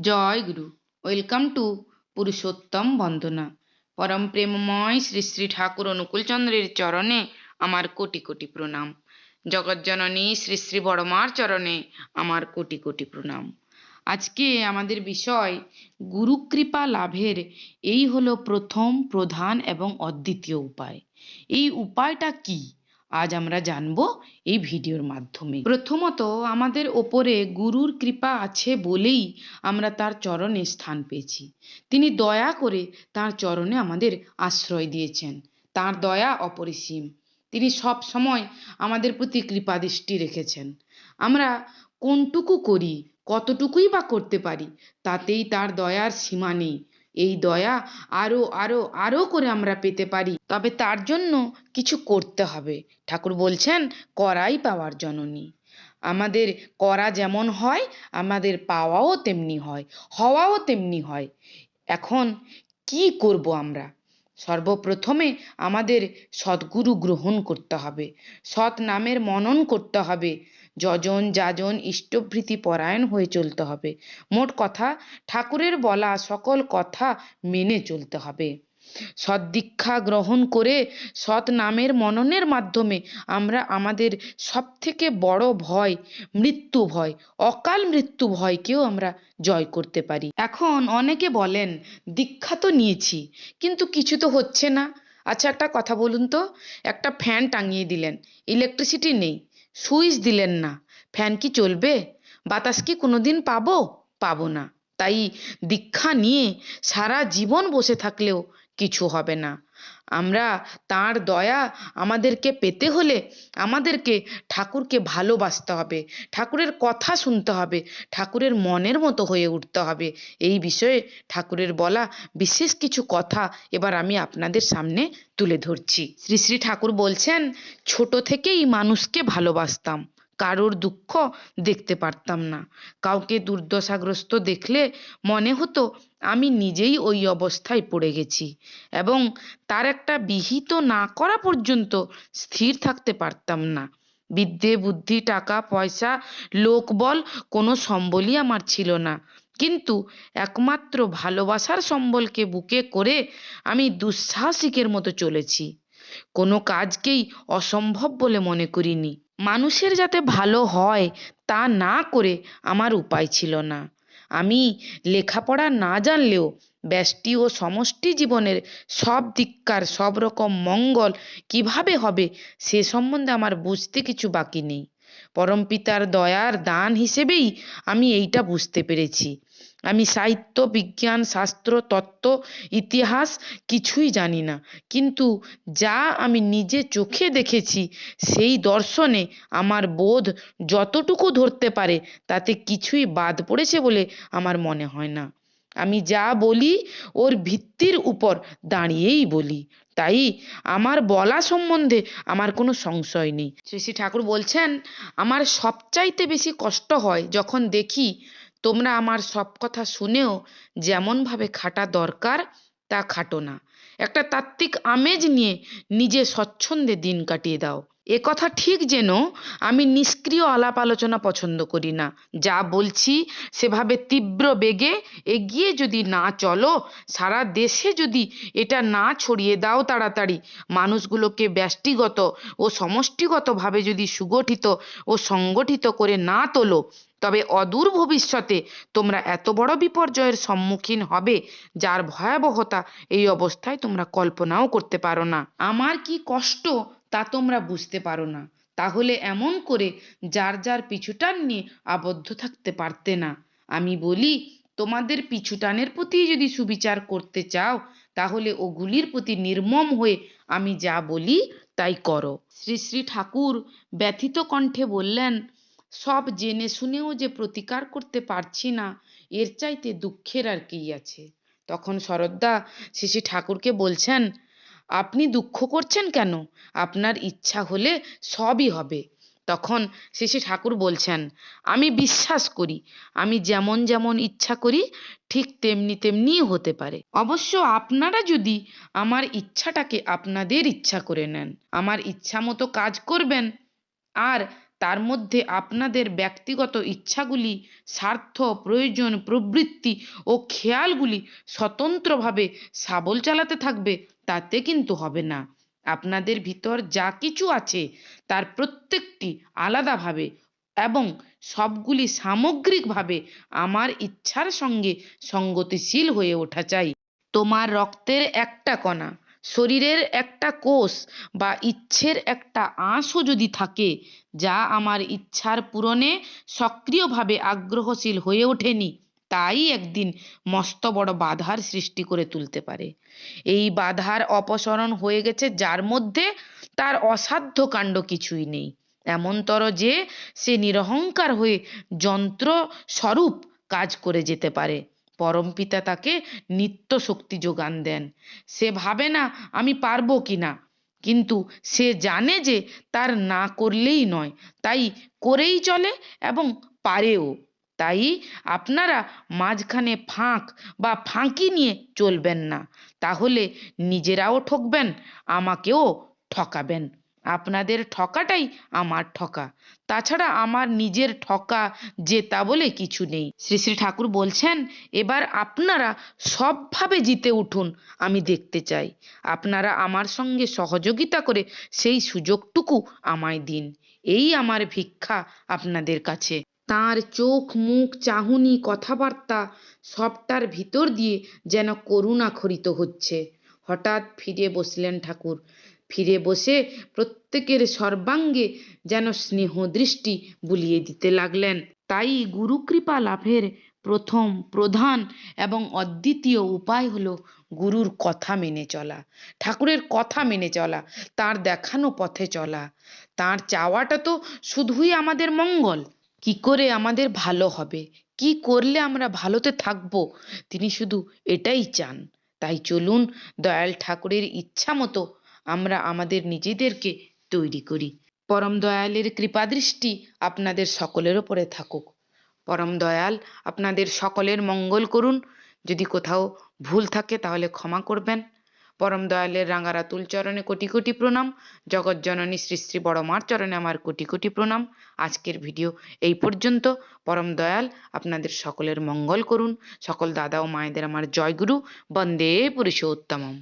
Joy Guru. Welcome to Purushottam বন্দনা পরম প্রেমময় শ্রী শ্রী ঠাকুর অনুকূলচন্দ্রের চরণে আমার কোটি কোটি প্রণাম। জগজ্জননী শ্রী শ্রী বড়মার চরণে আমার কোটি কোটি প্রণাম। আজকে আমাদের বিষয় গুরুকৃপা লাভের এই হলো প্রথম, প্রধান এবং অদ্বিতীয় উপায়। এই উপায়টা কি? আজ আমরা জানব এই ভিডিওর মাধ্যমে। প্রথমত, আমাদের ওপরে গুরুর কৃপা আছে বলেই আমরা তার চরণে স্থান পেয়েছি। তিনি দয়া করে তার চরণে আমাদের আশ্রয় দিয়েছেন। তার দয়া অপরিসীম। তিনি সব সময় আমাদের প্রতি কৃপা দৃষ্টি রেখেছেন। আমরা কোনটুকু করি, কতটুকুই বা করতে পারি, তাতেই তার দয়ার সীমা নেই। এই দয়া আরও আরও আরও করে আমরা পেতে পারি। তবে তার জন্য কিছু করতে হবে। ঠাকুর বলছেন, করাই পাওয়ার জননী। আমাদের করা যেমন হয়, আমাদের পাওয়াও তেমনি হয়, হওয়াও তেমনি হয়। এখন কি করব আমরা? সর্বপ্রথমে আমাদের সদ্গুরু গ্রহণ করতে হবে। সৎ নামের মনন করতে হবে। যজন, যাজন, ইষ্টভৃতি পরায়ণ হয়ে চলতে হবে। মোট কথা, ঠাকুরের বলা সকল কথা মেনে চলতে হবে। সদ্দীক্ষা গ্রহণ করে সৎ নামের মননের মাধ্যমে আমরা আমাদের সব থেকে বড় ভয়, মৃত্যু ভয়, অকাল মৃত্যু ভয়কেও আমরা জয় করতে পারি। এখন অনেকে বলেন, দীক্ষা তো নিয়েছি, কিন্তু কিছু তো হচ্ছে না। আচ্ছা একটা কথা বলুন তো। একটা ফ্যান টাঙিয়ে দিলেন, ইলেকট্রিসিটি নেই সুইচ দিলেন না। ফ্যান কি চলবে? বাতাস কি কোনোদিন পাবো? পাবো না। তাই দীক্ষা নিয়ে সারা জীবন বসে থাকলেও কিছু হবে না। আমরা তার দয়া আমাদেরকে পেতে হলে আমাদেরকে ঠাকুরকে ভালোবাসতে হবে, ঠাকুরের কথা শুনতে হবে, ঠাকুরের মনের মতো হয়ে উঠতে হবে। এই বিষয়ে ঠাকুরের বলা বিশেষ কিছু কথা এবার আমি আপনাদের সামনে তুলে ধরছি। শ্রী শ্রী ঠাকুর বলছেন, ছোট থেকেই মানুষকে ভালোবাসতাম। কারোর দুঃখ দেখতে পারতাম না। কাউকে দুর্দশাগ্রস্ত দেখলে মনে হতো আমি নিজেই ওই অবস্থায় পড়ে গেছি এবং তার একটা বিহিত না করা পর্যন্ত স্থির থাকতে পারতাম না। বিদ্যে, বুদ্ধি, টাকা, পয়সা, লোকবল কোনো সম্বলই আমার ছিল না। কিন্তু একমাত্র ভালোবাসার সম্বলকে বুকে করে আমি দুঃসাহসিকের মতো চলেছি। কোনো কাজকেই অসম্ভব বলে মনে করিনি। মানুষের যাতে ভালো হয়, তা না করে আমার উপায় ছিল না। আমি লেখাপড়া না জানলেও ব্যষ্টি ও সমষ্টি জীবনের সব দিককার সব রকম মঙ্গল কীভাবে হবে সে সম্বন্ধে আমার বুঝতে কিছু বাকি নেই। পরমপিতার দয়ার দান হিসেবেই আমি এইটা বুঝতে পেরেছি। আমি সাহিত্য, বিজ্ঞান, শাস্ত্র, তত্ত্ব, ইতিহাস কিছুই জানি না। কিন্তু যা আমি নিজে চোখে দেখেছি, সেই দর্শনে আমার বোধ যতটুকু ধরতে পারে, তাতে কিছুই বাদ পড়েছে বলে আমার মনে হয় না। আমি যা বলি, ওর ভিত্তির উপর দাঁড়িয়েই বলি। তাই আমার বলা সম্বন্ধে আমার কোনো সংশয় নেই। শ্রী শ্রী ঠাকুর বলছেন, আমার সবচাইতে বেশি কষ্ট হয় যখন দেখি তোমরা আমার সব কথা শুনেও যেমনভাবে খাটা দরকার, তা খাটো না। একটা তাত্ত্বিক আমেজ নিয়ে নিজে স্বচ্ছন্দে দিন কাটিয়ে দাও। এ কথা ঠিক যেন আমি নিষ্ক্রিয় আলাপ আলোচনা পছন্দ করি না। যা বলছি সেভাবে তীব্র বেগে এগিয়ে যদি না চলো, সারা দেশে যদি এটা না ছড়িয়ে দাও তাড়াতাড়ি। মানুষগুলোকে ব্যষ্টিগত ও সমষ্টিগতভাবে যদি সুগঠিত ও সংগঠিত করে না তোলো, তবে অদূর ভবিষ্যতে তোমরা এত বড় বিপর্যয়ের সম্মুখীন হবে, যার ভয়াবহতা এই অবস্থায় তোমরা কল্পনাও করতে পারো না। আমার কি কষ্ট তা তোমরা বুঝতে পারো না। তাহলে এমন করে যার যার পিছুটান নিয়ে আবদ্ধ থাকতে পারতে না। আমি বলি, তোমাদের পিছুটানের প্রতি যদি সুবিচার করতে চাও, তাহলে ওগুলির প্রতি নির্মম হয়ে আমি যা বলি তাই করো। শ্রী শ্রী ঠাকুর ব্যথিত কণ্ঠে বললেন, সব জেনে শুনেও যে প্রতিকার করতে পারছি না, এর চাইতে দুঃখের আর কি আছে। তখন শরৎদা শ্রী শ্রী ঠাকুরকে বলছেন আপনি দুঃখ করছেন কেন? আপনার ইচ্ছা হলে সবই হবে। তখন শেষে ঠাকুর বলছেন, আমি বিশ্বাস করি, আমি যেমন যেমন ইচ্ছা করি, ঠিক তেমনি তেমনি হতে পারে। অবশ্য আপনারা যদি আমার ইচ্ছাটাকে আপনাদের ইচ্ছা করে নেন, আমার ইচ্ছা মতো কাজ করবেন, আর তার মধ্যে আপনাদের ব্যক্তিগত ইচ্ছাগুলি, স্বার্থ, প্রয়োজন, প্রবৃত্তি ও খেয়ালগুলি স্বতন্ত্রভাবে সাবল চালাতে থাকবে, তাতে কিন্তু হবে না। আপনাদের ভিতর যা কিছু আছে, তার প্রত্যেকটি আলাদাভাবে এবং সবগুলি সামগ্রিকভাবে আমার ইচ্ছার সঙ্গে সঙ্গতিশীল হয়ে ওঠা চাই। তোমার রক্তের একটা কণা শরীরের একটা কোষ বা ইচ্ছের একটা আঁশও যদি থাকে, যা আমার ইচ্ছার পূরণে সক্রিয়ভাবে আগ্রহশীল হয়ে ওঠেনি, তাই একদিন মস্ত বড় বাধার সৃষ্টি করে তুলতে পারে। এই বাধার অপসরণ হয়ে গেছে যার মধ্যে তার অসাধ্য কাণ্ড কিছুই নেই। এমনতর যে, সে নিরহংকার হয়ে যন্ত্র স্বরূপ কাজ করে যেতে পারে। পরমপিতা তাকে নিত্য শক্তি যোগান দেন। সে ভাবে না আমি পারব কি না কিন্তু সে জানে যে তার না করলেই নয়, তাই করেই চলে এবং পারেও। তাই আপনারা মাঝখানে ফাঁক বা ফাঁকি নিয়ে চলবেন না, তাহলে নিজেরাও ঠকবেন, আমাকেও ঠকাবেন। আপনাদের ঠকাটাই আমার ঠকা। তাছাড়া আমার নিজের ঠকা জেতা বলে কিছু নেই। শ্রী শ্রী ঠাকুর বলছেন, এবার আপনারা সবভাবে জিতে উঠুন, আমি দেখতে চাই। আপনারা আমার সঙ্গে সহযোগিতা করে সেই সুযোগটুকু আমায় দিন। এই আমার ভিক্ষা আপনাদের কাছে। তার চোখ, মুখ, চাহনি, কথাবার্তা সবটার ভিতর দিয়ে যেন করুণা খরিত হচ্ছে। হঠাৎ ফিরে বসলেন ঠাকুর। ফিরে বসে প্রত্যেকের সর্বাঙ্গে যেন স্নেহ দৃষ্টি বুলিয়ে দিতে লাগলেন। তাই গুরুকৃপা লাভের প্রথম প্রধান এবং অদ্বিতীয় উপায় হলো গুরুর কথা মেনে চলা, ঠাকুরের কথা মেনে চলা, তার দেখানো পথে চলা। তার চাওয়াটা তো শুধুই আমাদের মঙ্গল। কি করে আমাদের ভালো হবে? কি করলে আমরা ভালোতে থাকব? তিনি শুধু এটাই চান। তাই চলুন দয়াল ঠাকুরের ইচ্ছা মতো আমরা আমাদের নিজেদেরকে তৈরি করি। পরম দয়ালের কৃপাদৃষ্টি আপনাদের সকলের ওপরে থাকুক। পরম দয়াল, আপনাদের সকলের মঙ্গল করুন। যদি কোথাও ভুল থাকে তাহলে ক্ষমা করবেন। পরম দয়ালের রাঙারাতুল চরণে কোটি কোটি প্রণাম। জগৎজননী শ্রী শ্রী বড় মার চরণে আমার কোটি কোটি প্রণাম। আজকের ভিডিও এই পর্যন্ত। পরম দয়াল, আপনাদের সকলের মঙ্গল করুন। সকল দাদা ও মায়েদের আমার জয়গুরু। বন্দে পুরুষোত্তমম।